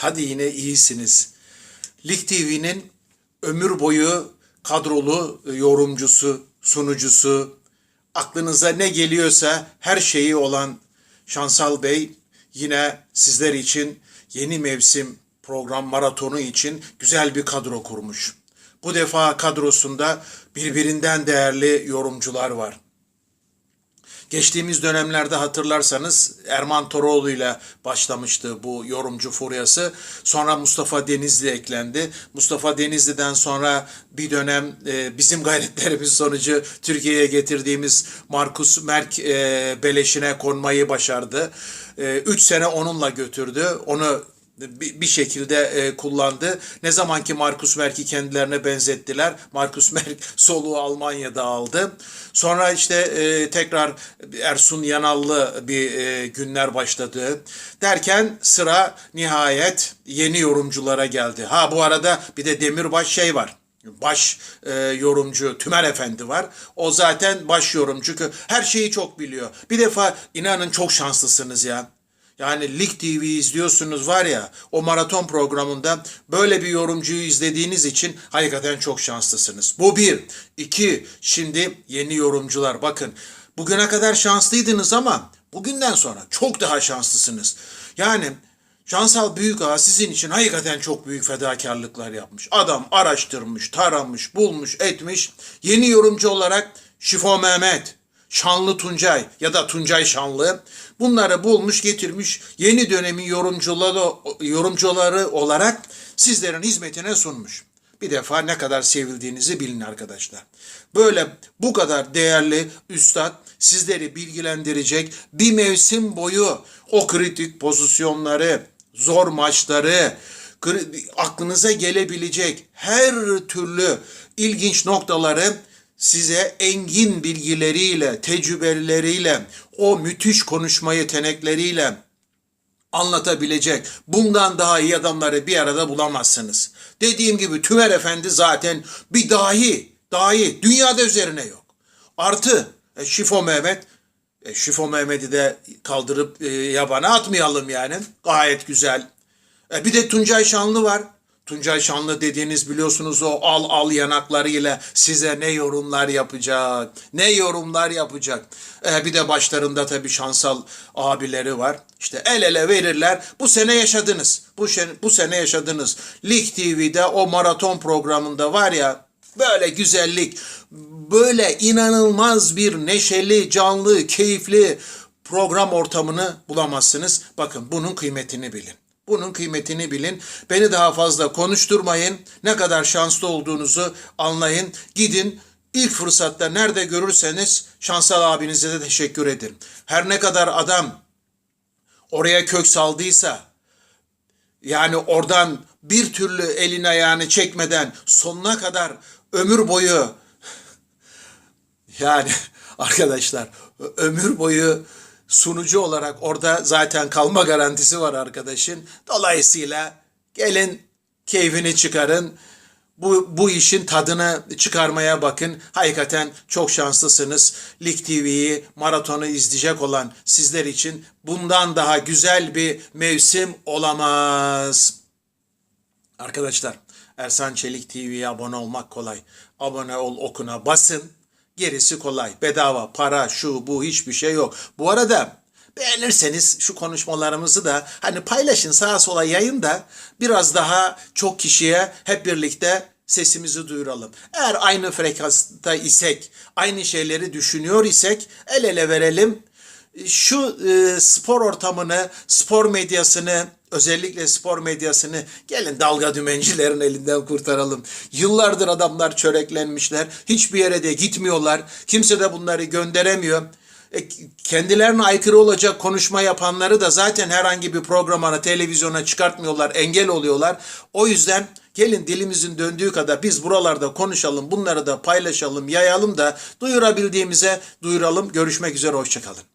Hadi yine iyisiniz. Lig TV'nin ömür boyu kadrolu yorumcusu, sunucusu, aklınıza ne geliyorsa her şeyi olan Şansal Bey yine sizler için yeni mevsim program maratonu için güzel bir kadro kurmuş. Bu defa kadrosunda birbirinden değerli yorumcular var. Geçtiğimiz dönemlerde hatırlarsanız Erman Toroğlu ile başlamıştı bu yorumcu furyası. Sonra Mustafa Denizli eklendi. Mustafa Denizli'den sonra bir dönem e, bizim gayretlerimiz sonucu Türkiye'ye getirdiğimiz Markus Merk e, beleşine konmayı başardı. 3 sene onunla götürdü. Onu bir şekilde e, kullandı. Ne zaman ki Markus Merk'i kendilerine benzettiler. Markus Merk soluğu Almanya'da aldı. Sonra işte e, tekrar Ersun Yanallı bir e, günler başladı. Derken sıra nihayet yeni yorumculara geldi. Ha bu arada bir de Demirbaş şey var baş e, yorumcu Tümer Efendi var. O zaten baş yorumcu. Her şeyi çok biliyor. Bir defa inanın çok şanslısınız ya. Yani Lig TV izliyorsunuz var ya o maraton programında böyle bir yorumcuyu izlediğiniz için hakikaten çok şanslısınız. Bu bir. İki, şimdi yeni yorumcular bakın bugüne kadar şanslıydınız ama bugünden sonra çok daha şanslısınız. Yani Şansal Büyükağa sizin için hakikaten çok büyük fedakarlıklar yapmış. Adam araştırmış, taramış, bulmuş, etmiş. Yeni yorumcu olarak Şifo Mehmet, Şanlı Tuncay ya da Tuncay Şanlı bunları bulmuş getirmiş yeni dönemin yorumcuları, yorumcuları olarak sizlerin hizmetine sunmuş. Bir defa ne kadar sevildiğinizi bilin arkadaşlar. Böyle bu kadar değerli üstad sizleri bilgilendirecek bir mevsim boyu o kritik pozisyonları, zor maçları, aklınıza gelebilecek her türlü ilginç noktaları size engin bilgileriyle, tecrübeleriyle, o müthiş konuşma yetenekleriyle anlatabilecek bundan daha iyi adamları bir arada bulamazsınız. Dediğim gibi Tümer Efendi zaten bir dahi, dahi dünyada üzerine yok. Artı e, Şifo Mehmet, e, Şifo Mehmet'i de kaldırıp e, yabana atmayalım yani. Gayet güzel. E, bir de Tuncay Şanlı var. Tuncay Şanlı dediğiniz biliyorsunuz o al al yanaklarıyla size ne yorumlar yapacak, ne yorumlar yapacak. E, bir de başlarında tabii şansal abileri var. İşte el ele verirler. Bu sene yaşadınız. Bu, şen- bu sene yaşadınız. Lig TV'de o maraton programında var ya böyle güzellik, böyle inanılmaz bir neşeli, canlı, keyifli program ortamını bulamazsınız. Bakın bunun kıymetini bilin. Bunun kıymetini bilin. Beni daha fazla konuşturmayın. Ne kadar şanslı olduğunuzu anlayın. Gidin ilk fırsatta nerede görürseniz Şansal abinize de teşekkür edin. Her ne kadar adam oraya kök saldıysa, yani oradan bir türlü elini ayağını çekmeden sonuna kadar ömür boyu yani arkadaşlar ömür boyu sunucu olarak orada zaten kalma garantisi var arkadaşın. Dolayısıyla gelin keyfini çıkarın. Bu, bu işin tadını çıkarmaya bakın. Hakikaten çok şanslısınız. Lig TV'yi, maratonu izleyecek olan sizler için bundan daha güzel bir mevsim olamaz. Arkadaşlar Ersan Çelik TV'ye abone olmak kolay. Abone ol okuna basın. Gerisi kolay. Bedava, para, şu, bu hiçbir şey yok. Bu arada beğenirseniz şu konuşmalarımızı da hani paylaşın sağa sola yayın da biraz daha çok kişiye hep birlikte sesimizi duyuralım. Eğer aynı frekansta isek, aynı şeyleri düşünüyor isek el ele verelim şu e, spor ortamını, spor medyasını, özellikle spor medyasını gelin dalga dümencilerin elinden kurtaralım. Yıllardır adamlar çöreklenmişler. Hiçbir yere de gitmiyorlar. Kimse de bunları gönderemiyor. E, kendilerine aykırı olacak konuşma yapanları da zaten herhangi bir programına, televizyona çıkartmıyorlar, engel oluyorlar. O yüzden gelin dilimizin döndüğü kadar biz buralarda konuşalım, bunları da paylaşalım, yayalım da duyurabildiğimize duyuralım. Görüşmek üzere, hoşçakalın.